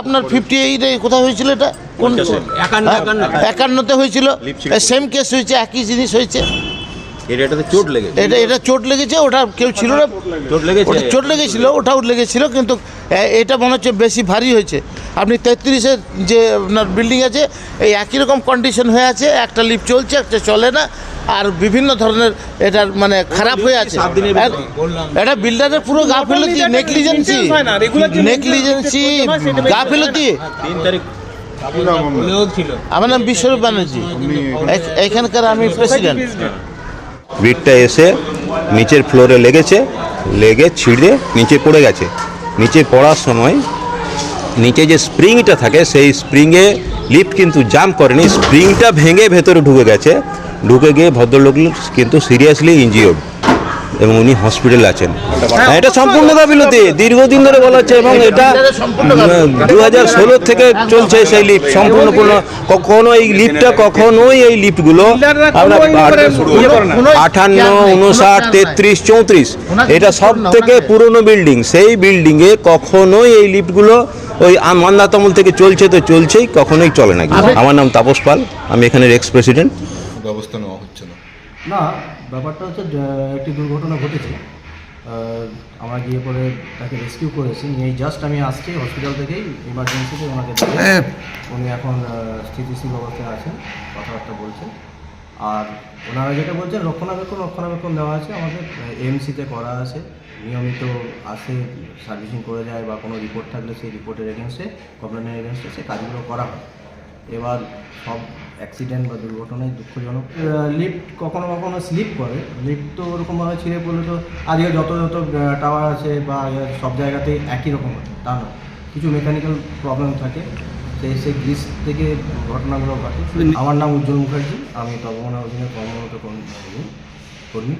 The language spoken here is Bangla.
আপনার ফিফটি এইটে কোথায় হয়েছিল এটা? কোন হ্যাঁ, একান্নতে হয়েছিল। সেম কেস হয়েছে একই জিনিস হয়েছে। এটাতে চোট লেগেছে। এটা এটা চোট লেগেছে ওটা কেউ ছিল না। চোট লেগেছে। চোট লেগেছিল ওটাও লেগেছিল কিন্তু এটা মনে হচ্ছে বেশি ভারী হয়েছে। আপনি তেত্রিশের যে আপনার বিল্ডিং আছে এই একই রকম কন্ডিশন হয়ে আছে একটা লিফট চলছে একটা চলে না আর বিভিন্ন ধরনের এটার মানে খারাপ হয়ে আছে। এটা বিল্ডারের পুরো গাফিলতি নেগলিজেন্সি নেগলিজেন্সি গাফিলতি আমার নাম বিশ্বরূপ ব্যানার্জি। এখ- এখানকার আমি প্রেসিডেন্ট বিটটা এসে নিচের ফ্লোরে লেগেছে লেগে ছিঁড়ে নিচে পড়ে গেছে। নিচে পড়ার সময় নিচে যে স্প্রিংটা থাকে, সেই স্প্রিংয়ে লিফট কিন্তু জাম করেনি। স্প্রিংটা ভেঙে ভেতরে ঢুকে গেছে। ঢুকে গিয়ে ভদ্রলোক কিন্তু সিরিয়াসলি ইনজিওর্ড এবং উনি হসপিটালে আছেন। হ্যাঁ, এটা সম্পূর্ণ গাফিলতি। দীর্ঘদিন ধরে বলা হচ্ছে এবং এটা দু হাজার ষোলো থেকে চলছে সেই লিফট সম্পূর্ণ পূর্ণ কখনো এই লিফটটা কখনোই এই লিফটগুলো আটান্ন উনষাট তেত্রিশ চৌত্রিশ। এটা সব থেকে পুরনো বিল্ডিং সেই বিল্ডিংয়ে কখনোই এই লিফটগুলো ওই মান্দাতামল থেকে চলছে তো চলছেই কখনোই চলে না। আমার নাম তাপস পাল আমি এখানের এক্স প্রেসিডেন্ট ব্যবস্থা নেওয়া হচ্ছে না। না, ব্যাপারটা হচ্ছে একটি দুর্ঘটনা ঘটেছে। আমরা গিয়ে পরে তাকে রেস্কিউ করেছি। নিয়ে জাস্ট আমি আসছি হসপিটাল থেকেই ইমার্জেন্সিতে ওনাকে উনি এখন স্থিতিশীল অবস্থায় আছেন, কথাবার্তা বলছেন। আর ওনারা যেটা বলছেন, রক্ষণাবেক্ষণ রক্ষণাবেক্ষণ দেওয়া আছে আমাদের। এমসিতে করা আছে। নিয়মিত আসে সার্ভিসিং করে যায় বা কোনো রিপোর্ট থাকলে সেই রিপোর্টের এগেনস্টে কমপ্লেনের এগেনস্টে সে কাজগুলো করা হয়। এবার সব অ্যাক্সিডেন্ট বা দুর্ঘটনায় দুঃখজনক। লিফট কখনো কখনো স্লিপ করে। লিফট তো ওরকমভাবে ছিঁড়ে পড়লে তো আজকে যত যত টাওয়ার আছে বা সব জায়গাতেই একই রকম আছে। তা নয়। কিছু মেকানিক্যাল প্রবলেম থাকে। সেই সেই গ্রিস থেকে ঘটনাগুলো ঘটে। আমার নাম উজ্জ্বল মুখার্জি। আমি তপমনা অধীনে কর্মরত কর্মী কর্মী।